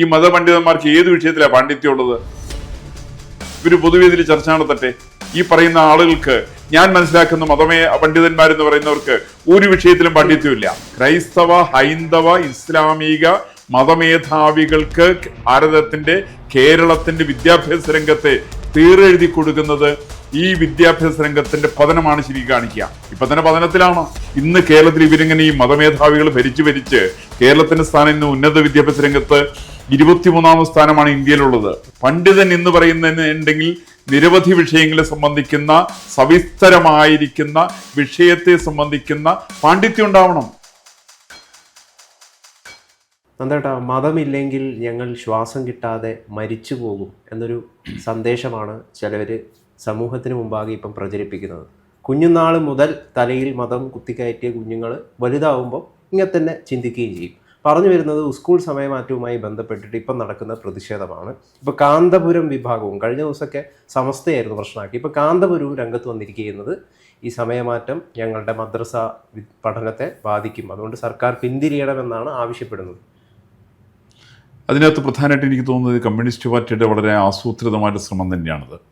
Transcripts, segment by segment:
ഈ മതപണ്ഡിതന്മാർക്ക് ഏത് വിഷയത്തിലാണ് പാണ്ഡിത്യമുള്ളത്? ഇവർ പൊതുവേദിയിൽ ചർച്ച നടത്തട്ടെ. ഈ പറയുന്ന ആളുകൾക്ക് ഞാൻ മനസ്സിലാക്കുന്ന മതമേ പണ്ഡിതന്മാരെന്ന് പറയുന്നവർക്ക് ഒരു വിഷയത്തിലും പാണ്ഡിത്യമില്ല. ക്രൈസ്തവ ഹൈന്ദവ ഇസ്ലാമിക മതമേധാവികൾക്ക് ഭാരതത്തിന്റെ കേരളത്തിന്റെ വിദ്യാഭ്യാസ രംഗത്തെ തീരെഴുതി കൊടുക്കുന്നത് ഈ വിദ്യാഭ്യാസ രംഗത്തിന്റെ പതനമാണ് ശരി കാണിക്കുക. ഇപ്പൊ തന്നെ പതനത്തിലാണ്. ഇന്ന് കേരളത്തിൽ ഇവരിങ്ങനെ ഈ മതമേധാവികൾ ഭരിച്ചു ഭരിച്ച് കേരളത്തിന്റെ സ്ഥാനം ഇന്ന് ഉന്നത വിദ്യാഭ്യാസ രംഗത്ത് ഇരുപത്തിമൂന്നാമത് സ്ഥാനമാണ് ഇന്ത്യയിലുള്ളത്. പണ്ഡിതൻ എന്ന് പറയുന്നുണ്ടെങ്കിൽ നിരവധി വിഷയങ്ങളെ സംബന്ധിക്കുന്ന സവിസ്തരമായിരിക്കുന്ന വിഷയത്തെ സംബന്ധിക്കുന്ന പാണ്ഡിത്യം ഉണ്ടാവണം. നന്ദേട്ടാ മതമില്ലെങ്കിൽ ഞങ്ങൾ ശ്വാസം കിട്ടാതെ മരിച്ചു പോകും എന്നൊരു സന്ദേശമാണ് ചിലവർ സമൂഹത്തിന് മുമ്പാകെ ഇപ്പം പ്രചരിപ്പിക്കുന്നത്. കുഞ്ഞുനാൾ മുതൽ തലയിൽ മതം കുത്തിക്കയറ്റിയ കുഞ്ഞുങ്ങൾ വലുതാവുമ്പോൾ ഇങ്ങനെ തന്നെ ചിന്തിക്കുകയും ചെയ്യും. പറഞ്ഞു വരുന്നത് സ്കൂൾ സമയമാറ്റവുമായി ബന്ധപ്പെട്ടിട്ട് ഇപ്പം നടക്കുന്ന പ്രതിഷേധമാണ്. ഇപ്പോൾ കാന്തപുരം വിഭാഗവും കഴിഞ്ഞ ദിവസമൊക്കെ സമസ്തയായിരുന്നു പ്രശ്നമാക്കി. ഇപ്പോൾ കാന്തപുരവും രംഗത്ത് വന്നിരിക്കുന്നത് ഈ സമയമാറ്റം ഞങ്ങളുടെ മദ്രസ പഠനത്തെ ബാധിക്കും. അതുകൊണ്ട് സർക്കാർ പിന്തിരിയണമെന്നാണ് ആവശ്യപ്പെടുന്നത്. അതിനകത്ത് പ്രധാനമായിട്ട് എനിക്ക് തോന്നുന്നത് കമ്മ്യൂണിസ്റ്റ് പാർട്ടിയുടെ വളരെ ആസൂത്രിതമായിട്ട് ശ്രമം തന്നെയാണത്.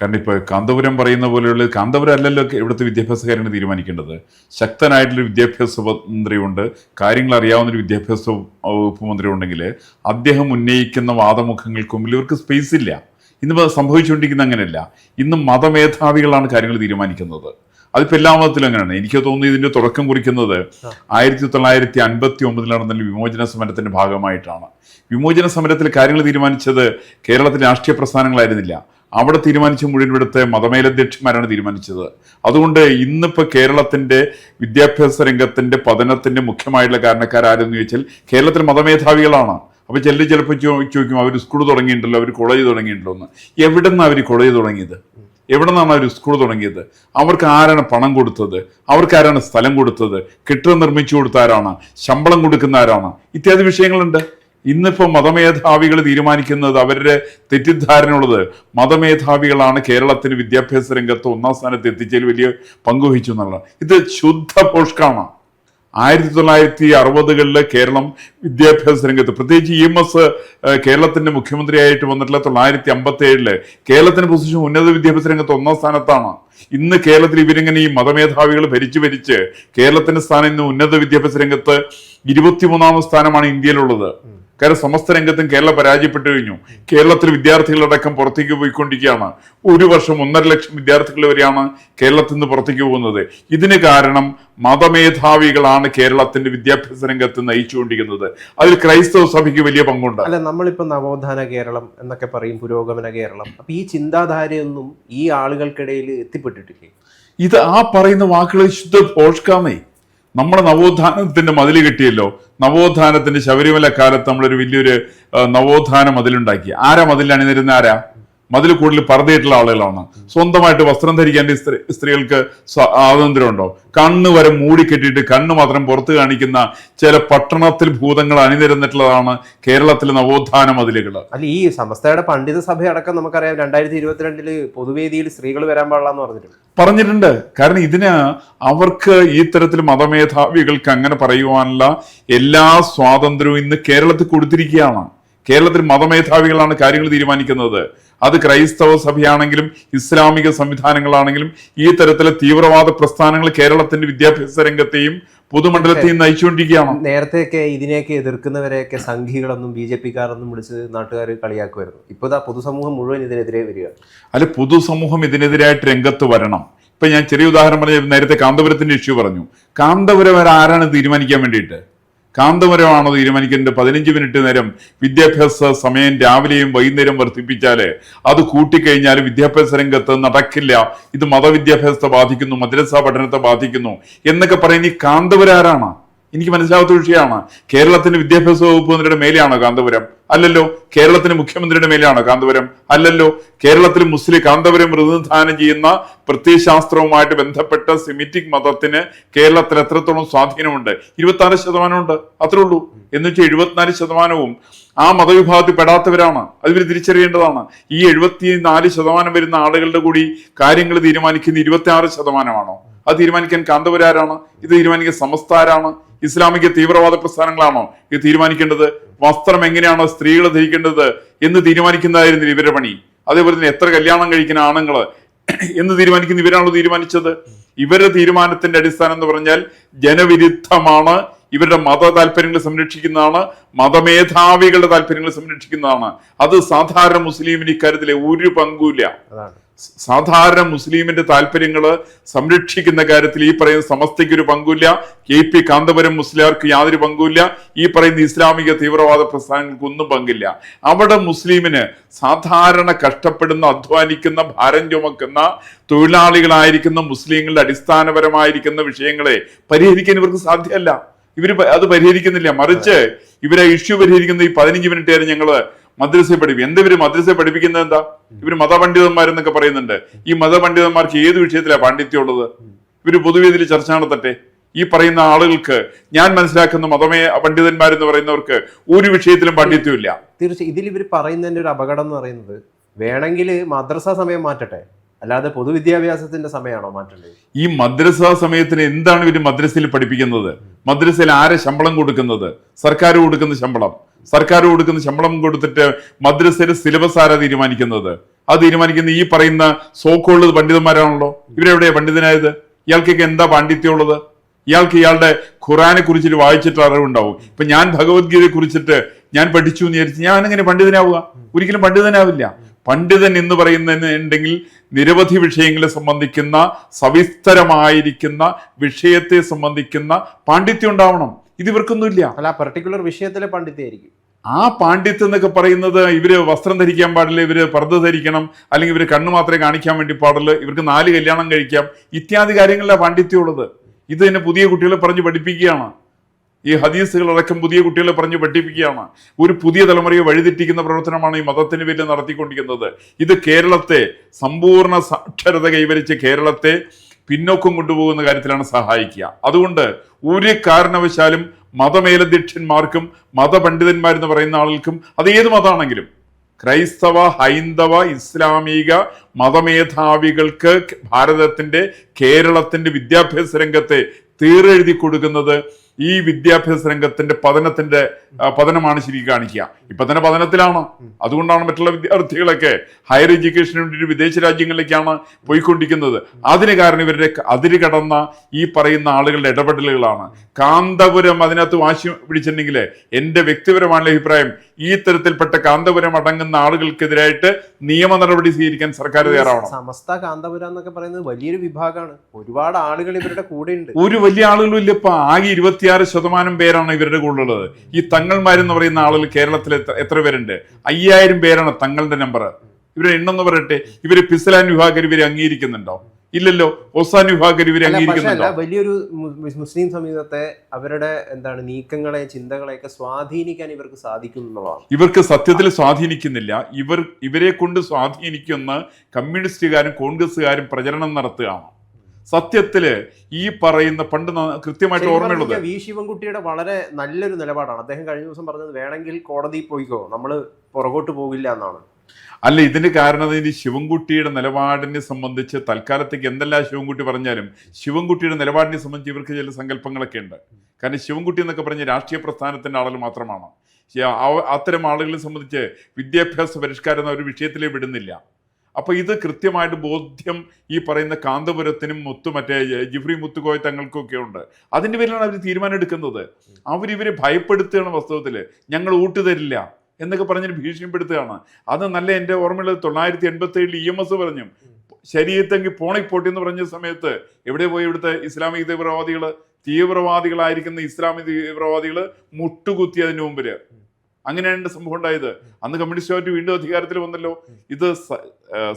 കാരണം ഇപ്പോൾ കാന്തപുരം പറയുന്ന പോലെയുള്ള കാന്തപുരം അല്ലല്ലോ ഇവിടുത്തെ വിദ്യാഭ്യാസ കാര്യങ്ങൾ തീരുമാനിക്കേണ്ടത്. ശക്തനായിട്ടുള്ള വിദ്യാഭ്യാസ മന്ത്രിയുണ്ട്. കാര്യങ്ങൾ അറിയാവുന്ന ഒരു വിദ്യാഭ്യാസ വകുപ്പ് മന്ത്രി ഉണ്ടെങ്കിൽ അദ്ദേഹം ഉന്നയിക്കുന്ന വാദമുഖങ്ങൾക്ക് മുമ്പിൽ ഇവർക്ക് സ്പേസ് ഇല്ല. ഇന്നിപ്പോൾ സംഭവിച്ചുകൊണ്ടിരിക്കുന്ന അങ്ങനെയല്ല. ഇന്ന് മതമേധാവികളാണ് കാര്യങ്ങൾ തീരുമാനിക്കുന്നത്. അതിപ്പോൾ എല്ലാ മതത്തിലും അങ്ങനെയാണ്. എനിക്ക് തോന്നുന്നു ഇതിന്റെ തുടക്കം കുറിക്കുന്നത് ആയിരത്തി തൊള്ളായിരത്തി അൻപത്തി ഒമ്പതിൽ നടന്ന വിമോചന സമരത്തിന്റെ ഭാഗമായിട്ടാണ്. വിമോചന സമരത്തിൽ കാര്യങ്ങൾ തീരുമാനിച്ചത് കേരളത്തിലെ രാഷ്ട്രീയ പ്രസ്ഥാനങ്ങളായിരുന്നില്ല. അവിടെ തീരുമാനിച്ച മുഴുവൻ ഇവിടുത്തെ മതമേലധ്യക്ഷന്മാരാണ് തീരുമാനിച്ചത്. അതുകൊണ്ട് ഇന്നിപ്പോ കേരളത്തിന്റെ വിദ്യാഭ്യാസ രംഗത്തിന്റെ പതനത്തിന്റെ മുഖ്യമായിട്ടുള്ള കാരണക്കാരാരെന്ന് ചോദിച്ചാൽ കേരളത്തിൽ മതമേധാവികളാണ്. അപ്പൊ ചിലർ ചിലപ്പോൾ ചോദിക്കും അവർ സ്കൂൾ തുടങ്ങിയിട്ടുണ്ടല്ലോ അവർ കോളേജ് തുടങ്ങിയിട്ടുണ്ടോ എന്ന്. എവിടെ നിന്നാണ് അവർ കോളേജ് തുടങ്ങിയത്? എവിടെ നിന്നാണ് അവർ സ്കൂൾ തുടങ്ങിയത്? അവർക്ക് ആരാണ് പണം കൊടുത്തത്? അവർക്ക് ആരാണ് സ്ഥലം കൊടുത്തത്? കെട്ടിടം നിർമ്മിച്ചു കൊടുത്ത ആരാണ് ശമ്പളം കൊടുക്കുന്ന ആരാണ് ഇത്യാദി വിഷയങ്ങളുണ്ട്. ഇന്നിപ്പോ മതമേധാവികൾ തീരുമാനിക്കുന്നത് അവരുടെ തെറ്റിദ്ധാരണയുള്ളത്. മതമേധാവികളാണ് കേരളത്തിന് വിദ്യാഭ്യാസ രംഗത്ത് ഒന്നാം സ്ഥാനത്ത് എത്തിച്ചതിൽ വലിയ പങ്കുവഹിച്ചു എന്നുള്ള ഇത് ശുദ്ധ പോഷ്കാണ്. ആയിരത്തി തൊള്ളായിരത്തി അറുപതുകളിൽ കേരളം വിദ്യാഭ്യാസ രംഗത്ത് പ്രത്യേകിച്ച് ഇ എം എസ് കേരളത്തിന്റെ മുഖ്യമന്ത്രിയായിട്ട് വന്നിട്ടുള്ള തൊള്ളായിരത്തി അമ്പത്തി ഏഴിൽ കേരളത്തിന്റെ പൊസിഷൻ ഉന്നത വിദ്യാഭ്യാസ രംഗത്ത് ഒന്നാം സ്ഥാനത്താണ്. ഇന്ന് കേരളത്തിൽ ഇവരിങ്ങനെ ഈ മതമേധാവികൾ ഭരിച്ചു ഭരിച്ച് കേരളത്തിന്റെ സ്ഥാനം ഇന്ന് ഉന്നത വിദ്യാഭ്യാസ രംഗത്ത് ഇരുപത്തിമൂന്നാമത് സ്ഥാനമാണ് ഇന്ത്യയിലുള്ളത്. കാരണം സമസ്ത രംഗത്തും കേരളം പരാജയപ്പെട്ടു കഴിഞ്ഞു. കേരളത്തിൽ വിദ്യാർത്ഥികളടക്കം പുറത്തേക്ക് പോയിക്കൊണ്ടിരിക്കുകയാണ്. ഒരു വർഷം ഒന്നര ലക്ഷം വിദ്യാർത്ഥികൾ വരെയാണ് കേരളത്തിൽ നിന്ന് പുറത്തേക്ക് പോകുന്നത്. ഇതിന് കാരണം മതമേധാവികളാണ് കേരളത്തിന്റെ വിദ്യാഭ്യാസ രംഗത്ത് നയിച്ചുകൊണ്ടിരിക്കുന്നത്. അതിൽ ക്രൈസ്തവ സഭയ്ക്ക് വലിയ പങ്കുണ്ട്. അല്ല നമ്മളിപ്പോ നവോത്ഥാന കേരളം എന്നൊക്കെ പറയും പുരോഗമന കേരളം. അപ്പൊ ഈ ചിന്താധാരയൊന്നും ഈ ആളുകൾക്കിടയിൽ എത്തിപ്പെട്ടിട്ടില്ലേ? ഇത് ആ പറയുന്ന വാക്കുകൾ ശുദ്ധ പോഷ്കാന്നേ. നമ്മുടെ നവോത്ഥാനത്തിന്റെ മതിൽ കെട്ടിയല്ലോ. നവോത്ഥാനത്തിന്റെ ശബരിമല കാലത്ത് നമ്മളൊരു വലിയൊരു നവോത്ഥാന മതിലുണ്ടാക്കി ആരാ മതിൽ അണിനിരുന്ന ആരാ? മതിൽ കൂടുതൽ പറതിയിട്ടുള്ള ആളുകളാണ്. സ്വന്തമായിട്ട് വസ്ത്രം ധരിക്കാൻ സ്ത്രീ സ്ത്രീകൾക്ക് സ്വ- സ്വാതന്ത്ര്യമുണ്ടോ? കണ്ണ് വരെ മൂടിക്കെട്ടിയിട്ട് കണ്ണ് മാത്രം പുറത്തു കാണിക്കുന്ന ചില പട്ടണത്തിൽ ഭൂതങ്ങൾ അണിനിരന്നിട്ടുള്ളതാണ് കേരളത്തിലെ നവോത്ഥാന മതിലുകൾ. അല്ല ഈ സമസ്തയുടെ പണ്ഡിത സഭയടക്കം നമുക്കറിയാം രണ്ടായിരത്തി ഇരുപത്തിരണ്ടിൽ പൊതുവേദിയിൽ സ്ത്രീകൾ വരാൻ പാടില്ല എന്ന് പറഞ്ഞിട്ടുണ്ട്. പറഞ്ഞിട്ടുണ്ട്. കാരണം ഇതിന് അവർക്ക് ഈ തരത്തിൽ മതമേധാവികൾക്ക് അങ്ങനെ പറയുവാനുള്ള എല്ലാ സ്വാതന്ത്ര്യവും ഇന്ന് കേരളത്തിൽ കൊടുത്തിരിക്കുകയാണ്. കേരളത്തിൽ മതമേധാവികളാണ് കാര്യങ്ങൾ തീരുമാനിക്കുന്നത്. അത് ക്രൈസ്തവ സഭയാണെങ്കിലും ഇസ്ലാമിക സംവിധാനങ്ങളാണെങ്കിലും ഈ തരത്തിലെ തീവ്രവാദ പ്രസ്ഥാനങ്ങൾ കേരളത്തിന്റെ വിദ്യാഭ്യാസ രംഗത്തെയും പൊതുമണ്ഡലത്തെയും നയിച്ചുകൊണ്ടിരിക്കുകയാണ്. നേരത്തെയൊക്കെ ഇതിനെയൊക്കെ എതിർക്കുന്നവരെയൊക്കെ സംഘികളൊന്നും ബി ജെ പിക്കാരെന്നും വിളിച്ച് നാട്ടുകാർ കളിയാക്കുമായിരുന്നു. ഇപ്പോൾ ഇതാ പൊതുസമൂഹം മുഴുവൻ ഇതിനെതിരെ വരിക അല്ല പൊതുസമൂഹം ഇതിനെതിരായിട്ട് രംഗത്ത് വരണം. ഇപ്പൊ ഞാൻ ചെറിയ ഉദാഹരണം പറഞ്ഞ നേരത്തെ കാന്തപുരത്തിന്റെ ഇഷ്യൂ പറഞ്ഞു. കാന്തപുരം വരെ ആരാണ് തീരുമാനിക്കാൻ വേണ്ടിയിട്ട്? കാന്തപുരമാണോ തീരുമാനിക്കേണ്ടത്? പതിനഞ്ച് മിനിറ്റ് നേരം വിദ്യാഭ്യാസ സമയം രാവിലെയും വൈകുന്നേരം വർദ്ധിപ്പിച്ചാൽ അത് കൂട്ടിക്കഴിഞ്ഞാൽ വിദ്യാഭ്യാസ രംഗത്ത് നടക്കില്ല. ഇത് മതവിദ്യാഭ്യാസത്തെ ബാധിക്കുന്നു മദ്രസ പഠനത്തെ ബാധിക്കുന്നു. എന്നൊക്കെ പറയുന്ന ഈ കാന്തപുരം ആരാണ്? എനിക്ക് മനസ്സിലാവാത്ത വിഷയമാണ്. കേരളത്തിന്റെ വിദ്യാഭ്യാസ വകുപ്പ് മന്ത്രിയുടെ മേലെയാണോ കാന്തപുരം? അല്ലല്ലോ കേരളത്തിന്റെ മുഖ്യമന്ത്രിയുടെ മേലെയാണോ കാന്തപുരം? അല്ലല്ലോ കേരളത്തിൽ മുസ്ലിം കാന്തപുരം പ്രതിനിധാനം ചെയ്യുന്ന പ്രത്യയശാസ്ത്രവുമായിട്ട് ബന്ധപ്പെട്ട സിമിറ്റിക് മതത്തിന് കേരളത്തിൽ എത്രത്തോളം സ്വാധീനമുണ്ട്? ഇരുപത്തിനാല് ശതമാനമുണ്ട്. അത്രേ ഉള്ളൂ. എന്ന് വെച്ചാൽ എഴുപത്തിനാല് ശതമാനവും ആ മതവിഭാഗത്തിൽ പെടാത്തവരാണ് അത് ഇവർ തിരിച്ചറിയേണ്ടതാണ്. ഈ എഴുപത്തിനാല് ശതമാനം വരുന്ന ആളുകളുടെ കൂടി കാര്യങ്ങൾ തീരുമാനിക്കുന്ന ഇരുപത്തി ആറ് ശതമാനമാണോ? അത് തീരുമാനിക്കാൻ കാന്തപുരാരാണ്. ഇത് തീരുമാനിക്കാൻ സമസ്താരാണ് ഇസ്ലാമിക തീവ്രവാദ പ്രസ്ഥാനങ്ങളാണോ ഇത് തീരുമാനിക്കേണ്ടത്? വസ്ത്രം എങ്ങനെയാണോ സ്ത്രീകൾ ധരിക്കേണ്ടത് എന്ന് തീരുമാനിക്കുന്നതായിരുന്നു ഇവരുടെ പണി? അതേപോലെ തന്നെ എത്ര കല്യാണം കഴിക്കുന്ന ആണുങ്ങൾ എന്ന് തീരുമാനിക്കുന്ന ഇവരാണോ തീരുമാനിച്ചത്? ഇവരുടെ തീരുമാനത്തിന്റെ അടിസ്ഥാനം എന്ന് പറഞ്ഞാൽ ജനവിരുദ്ധമാണ്. ഇവരുടെ മത താല്പര്യങ്ങൾ സംരക്ഷിക്കുന്നതാണ്. മതമേധാവികളുടെ താല്പര്യങ്ങൾ സംരക്ഷിക്കുന്നതാണ്. അത് സാധാരണ മുസ്ലിമിന് ഇക്കാര്യത്തിലെ ഒരു പങ്കുമില്ല. സാധാരണ മുസ്ലിമിന്റെ താല്പര്യങ്ങൾ സംരക്ഷിക്കുന്ന കാര്യത്തിൽ ഈ പറയുന്ന സമസ്തയ്ക്ക് ഒരു പങ്കുമില്ല. കെ പി കാന്തപുരം മുസ്ലിയാർക്ക് യാതൊരു പങ്കുമില്ല. ഈ പറയുന്ന ഇസ്ലാമിക തീവ്രവാദ പ്രസ്ഥാനങ്ങൾക്ക് ഒന്നും പങ്കില്ല. അവിടെ മുസ്ലിമിന് സാധാരണ കഷ്ടപ്പെടുന്ന അധ്വാനിക്കുന്ന ഭാരം ചുമക്കുന്ന തൊഴിലാളികളായിരിക്കുന്ന മുസ്ലിങ്ങളുടെ അടിസ്ഥാനപരമായിരിക്കുന്ന വിഷയങ്ങളെ പരിഹരിക്കാൻ ഇവർക്ക് സാധ്യമല്ല. ഇവർ അത് പരിഹരിക്കുന്നില്ല. മറിച്ച് ഇവരെ ഇഷ്യൂ പരിഹരിക്കുന്ന ഈ പതിനഞ്ച് മിനിറ്റ് വരെ ഞങ്ങൾ മദ്രസയെ പഠിപ്പിക്കും എന്താ ഇവർ മദ്രസയെ പഠിപ്പിക്കുന്നത് എന്താ? ഇവർ മതപണ്ഡിതന്മാരെന്നൊക്കെ പറയുന്നുണ്ട്. ഈ മതപണ്ഡിതന്മാർക്ക് ഏത് വിഷയത്തിലാ പാണ്ഡിത്യം ഉള്ളത് ഇവർ പൊതുവേദിയിൽ ചർച്ച നടത്തട്ടെ? ഈ പറയുന്ന ആളുകൾക്ക് ഞാൻ മനസ്സിലാക്കുന്ന മതമേ പണ്ഡിതന്മാരെന്ന് പറയുന്നവർക്ക് ഒരു വിഷയത്തിലും പാണ്ഡിത്യമില്ല. തീർച്ചയായും ഇതിൽ ഇവർ പറയുന്നതിന്റെ ഒരു അപകടം എന്ന് പറയുന്നത് വേണമെങ്കിൽ മദ്രസ സമയം മാറ്റട്ടെ? അല്ലാതെ പൊതുവിദ്യാഭ്യാസത്തിന്റെ സമയമാണോ മാറ്റേണ്ടത്? ഈ മദ്രസ സമയത്തിന് എന്താണ് ഇവർ മദ്രസയിൽ പഠിപ്പിക്കുന്നത്? മദ്രസയിൽ ആരെ ശമ്പളം കൊടുക്കുന്നത്? സർക്കാർ കൊടുക്കുന്ന ശമ്പളം. സർക്കാർ കൊടുക്കുന്ന ശമ്പളം കൊടുത്തിട്ട് മദ്രസയിലെ സിലബസ് ആരാ തീരുമാനിക്കുന്നത്? അത് തീരുമാനിക്കുന്ന ഈ പറയുന്ന സോക്കോൾ പണ്ഡിതന്മാരാണല്ലോ. ഇവരെവിടെ പണ്ഡിതനായത്? ഇയാൾക്കൊക്കെ എന്താ പാണ്ഡിത്യമുള്ളത്? ഇയാൾക്ക് ഇയാളുടെ ഖുറാനെ കുറിച്ചിട്ട് വായിച്ചിട്ട് അറിവുണ്ടാവും. ഇപ്പൊ ഞാൻ ഭഗവത്ഗീതയെ കുറിച്ചിട്ട് ഞാൻ പഠിച്ചു എന്ന് വിചാരിച്ച് ഞാൻ എങ്ങനെ പണ്ഡിതനാവുക. ഒരിക്കലും പണ്ഡിതനാവില്ല. പണ്ഡിതൻ എന്ന് പറയുന്നുണ്ടെങ്കിൽ നിരവധി വിഷയങ്ങളെ സംബന്ധിക്കുന്ന സവിസ്തരമായിരിക്കുന്ന വിഷയത്തെ സംബന്ധിക്കുന്ന പാണ്ഡിത്യം ഉണ്ടാവണം. ഇത് ഇവർക്കൊന്നുമില്ല. അല്ല പെർട്ടിക്കുലർ വിഷയത്തിലെ പണ്ഡിതയായിരിക്കും ആ പാണ്ഡിത്യം എന്നൊക്കെ പറയുന്നത് ഇവർ വസ്ത്രം ധരിക്കാൻ പാടില്ല ഇവർ പർദ്ദ ധരിക്കണം അല്ലെങ്കിൽ ഇവർ കണ്ണു മാത്രമേ കാണിക്കാൻ വേണ്ടി പാടില്ല ഇവർക്ക് നാല് കല്യാണം കഴിക്കാം ഇത്യാദി കാര്യങ്ങളിലാണ് പാണ്ഡിത്യം ഉള്ളത് ഇത് തന്നെ പുതിയ കുട്ടികളെ പറഞ്ഞ് പഠിപ്പിക്കുകയാണ്. ഈ ഹദീസുകൾ അടക്കം പുതിയ കുട്ടികളെ പറഞ്ഞ് പഠിപ്പിക്കുകയാണ്. ഒരു പുതിയ തലമുറയെ വഴിതെറ്റിക്കുന്ന പ്രവർത്തനമാണ് ഈ മതത്തിന് പേരിൽ നടത്തിക്കൊണ്ടിരിക്കുന്നത്. ഇത് കേരളത്തെ സമ്പൂർണ സാക്ഷരത കൈവരിച്ച് കേരളത്തെ പിന്നോക്കം കൊണ്ടുപോകുന്ന കാര്യത്തിലാണ് സഹായിക്കുക. അതുകൊണ്ട് ഒരു കാരണവശാലും മതമേലധ്യക്ഷന്മാർക്കും മതപണ്ഡിതന്മാരെന്ന് പറയുന്ന ആളുകൾക്കും അത് ഏത് മതമാണെങ്കിലും ക്രൈസ്തവ ഹൈന്ദവ ഇസ്ലാമിക മതമേധാവികൾക്ക് ഭാരതത്തിന്റെ കേരളത്തിന്റെ വിദ്യാഭ്യാസ രംഗത്തെ തീറെഴുതി കൊടുക്കുന്നത് ഈ വിദ്യാഭ്യാസ രംഗത്തിന്റെ പതനത്തിന്റെ പതനമാണ് ശരിക്കും കാണിക്കുക. ഇപ്പൊ തന്നെ പതനത്തിലാണ്. അതുകൊണ്ടാണ് മറ്റുള്ള വിദ്യാർത്ഥികളൊക്കെ ഹയർ എഡ്യൂക്കേഷന് വേണ്ടി വിദേശ രാജ്യങ്ങളിലേക്കാണ് പോയിക്കൊണ്ടിരിക്കുന്നത്. അതിന് കാരണം ഇവരുടെ അതിര് കടന്ന ഈ പറയുന്ന ആളുകളുടെ ഇടപെടലുകളാണ്. കാന്തപുരം അതിനകത്ത് വാശി പിടിച്ചിട്ടുണ്ടെങ്കിൽ എന്റെ വ്യക്തിപരമായ അഭിപ്രായം ഈ തരത്തിൽപ്പെട്ട കാന്തപുരം അടങ്ങുന്ന ആളുകൾക്കെതിരായിട്ട് നിയമ നടപടി സ്വീകരിക്കാൻ സർക്കാർ തയ്യാറാവണം. സമസ്ത കാന്തപുരം എന്നൊക്കെ പറയുന്നത് വലിയൊരു വിഭാഗമാണ്. ഒരുപാട് ആളുകൾ ഇവരുടെ കൂടെ ഉണ്ട്. ഒരു വലിയ ആളുകളും ഇല്ല. ഇപ്പൊ ആകെ ഇരുപത്തിയാറ് ശതമാനം പേരാണ് ഇവരുടെ കൂടെ ഉള്ളത് ഈ തങ്ങൾമാരെന്ന് പറയുന്ന ആളുകൾ കേരളത്തിൽ എത്ര എത്ര പേരുണ്ട്? അയ്യായിരം പേരാണ് തങ്ങളുടെ നമ്പർ ഇവരെ എണ്ണെന്ന് പറയട്ടെ. ഇവർ പിസലാൻ വിഭാഗം ഇവരെ അംഗീകരിക്കുന്നുണ്ടോ? ഇല്ലല്ലോ. ഓസാൻ വിഭാഗർ ഇവരെ അംഗീകരിക്കുന്നുണ്ടോ? വലിയൊരു മുസ്ലിം സമൂഹത്തെ അവരുടെ എന്താണ് നീക്കങ്ങളെ ചിന്തകളെയൊക്കെ സ്വാധീനിക്കാൻ ഇവർക്ക് സാധിക്കുന്നു എന്നുള്ളതാണ്. ഇവർക്ക് സത്യത്തിൽ സ്വാധീനിക്കുന്നില്ല. ഇവർ ഇവരെ കൊണ്ട് സ്വാധീനിക്കുന്ന കമ്മ്യൂണിസ്റ്റുകാരും കോൺഗ്രസ്സുകാരും പ്രചരണം നടത്തുകയാണ്. സത്യത്തിൽ ഈ പറയുന്ന പണ്ട് കൃത്യമായിട്ട് ഓർമ്മയുള്ളത് വി. ശിവൻകുട്ടിയുടെ വളരെ നല്ലൊരു നിലപാടാണ്. അദ്ദേഹം കഴിഞ്ഞ ദിവസം പറഞ്ഞത് വേണമെങ്കിൽ കോടതിയിൽ പോയിക്കോ. നമ്മൾ പുറകോട്ട് പോകില്ല എന്നാണ്. അല്ല ഇതിന് കാരണം ഇനി ശിവൻകുട്ടിയുടെ നിലപാടിനെ സംബന്ധിച്ച് തൽക്കാലത്തേക്ക് എന്തെല്ലാം ശിവൻകുട്ടി പറഞ്ഞാലും ശിവൻകുട്ടിയുടെ നിലപാടിനെ സംബന്ധിച്ച് ഇവർക്ക് ചില സങ്കല്പങ്ങളൊക്കെ ഉണ്ട്. കാരണം ശിവൻകുട്ടി എന്നൊക്കെ പറഞ്ഞ രാഷ്ട്രീയ പ്രസ്ഥാനത്തിന്റെ ആളുകൾ മാത്രമാണ്? അത്തരം ആളുകളെ സംബന്ധിച്ച് വിദ്യാഭ്യാസ പരിഷ്കാരം എന്ന ഒരു വിഷയത്തിലേ വിടുന്നില്ല. അപ്പൊ ഇത് കൃത്യമായിട്ട് ബോധ്യം ഈ പറയുന്ന കാന്തപുരത്തിനും മുത്തു മറ്റേ ജിഫ്രി മുത്തുകോയ തങ്ങൾക്കൊക്കെ ഉണ്ട്. അതിന്റെ പേരിലാണ് അവർ തീരുമാനം എടുക്കുന്നത്. അവരിവരെ ഭയപ്പെടുത്തുകയാണ് വാസ്തവത്തിൽ ഞങ്ങൾ ഊട്ട് തരില്ല. എന്നൊക്കെ പറഞ്ഞിട്ട് ഭീഷണിപ്പെടുത്തുകയാണ്. അത് നല്ല എന്റെ ഓർമ്മയുള്ളത് തൊള്ളായിരത്തി എൺപത്തി ഏഴിൽ ഇ എം എസ് പറഞ്ഞു. ശരീരത്തെങ്കിൽ പോണിപ്പോട്ടി എന്ന് പറഞ്ഞ സമയത്ത് എവിടെ പോയി ഇവിടുത്തെ ഇസ്ലാമിക തീവ്രവാദികൾ തീവ്രവാദികളായിരിക്കുന്ന ഇസ്ലാമിക തീവ്രവാദികൾ മുട്ടുകുത്തി അതിന് മുമ്പിൽ അങ്ങനെയാണ് സംഭവം ഉണ്ടായത്. അന്ന് കമ്മ്യൂണിസ്റ്റ് പാർട്ടി വീണ്ടും അധികാരത്തിൽ വന്നല്ലോ. ഇത്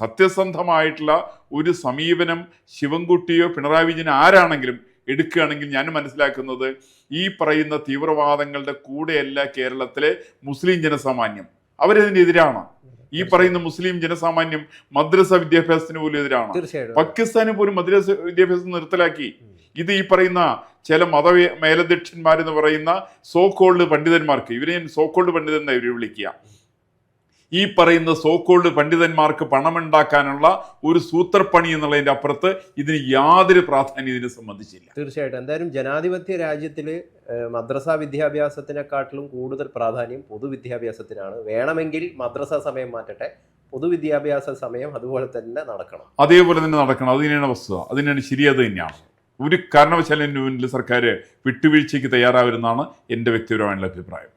സത്യസന്ധമായിട്ടുള്ള ഒരു സമീപനം ശിവൻകുട്ടിയോ പിണറായി വിജയൻ ആരാണെങ്കിലും എടുക്കുകയാണെങ്കിൽ ഞാൻ മനസ്സിലാക്കുന്നത് ഈ പറയുന്ന തീവ്രവാദങ്ങളുടെ കൂടെയല്ല കേരളത്തിലെ മുസ്ലിം ജനസാമാന്യം. അവരതിനെതിരാണ് ഈ പറയുന്ന മുസ്ലിം ജനസാമാന്യം മദ്രസ വിദ്യാഭ്യാസത്തിന് പോലും എതിരാണ്. പാകിസ്ഥാന് പോലും മദ്രസ വിദ്യാഭ്യാസം നിർത്തലാക്കി. ഇത് ഈ പറയുന്ന ചില മത മേലധ്യക്ഷന്മാരെന്ന് പറയുന്ന സോ കോൾഡ് പണ്ഡിതന്മാർക്ക് ഇവരെ ഞാൻ സോ കോൾഡ് പണ്ഡിതൻ എന്നാണ് ഇവരെ വിളിക്കുക. ഈ പറയുന്ന സോക്കോൾഡ് പണ്ഡിതന്മാർക്ക് പണമുണ്ടാക്കാനുള്ള ഒരു സൂത്രപ്പണി എന്നുള്ളതിന്റെ അപ്പുറത്ത് ഇതിന് യാതൊരു പ്രാധാന്യം ഇതിനെ സംബന്ധിച്ചില്ല. തീർച്ചയായിട്ടും. എന്തായാലും ജനാധിപത്യ രാജ്യത്തിൽ മദ്രസ വിദ്യാഭ്യാസത്തിനെക്കാട്ടിലും കൂടുതൽ പ്രാധാന്യം പൊതുവിദ്യാഭ്യാസത്തിനാണ്. വേണമെങ്കിൽ മദ്രസ സമയം മാറ്റട്ടെ പൊതുവിദ്യാഭ്യാസ സമയം അതുപോലെ തന്നെ നടക്കണം. അതേപോലെ തന്നെ നടക്കണം. അത് തന്നെയാണ് വസ്തുത. അത് തന്നെയാണ് ശരി അത് തന്നെയാണ്. ഒരു കാരണവശാലും മുന്നിൽ സർക്കാർ വിട്ടുവീഴ്ചയ്ക്ക് തയ്യാറാവരുന്നതാണ് എന്റെ വ്യക്തിപരമായ അഭിപ്രായം.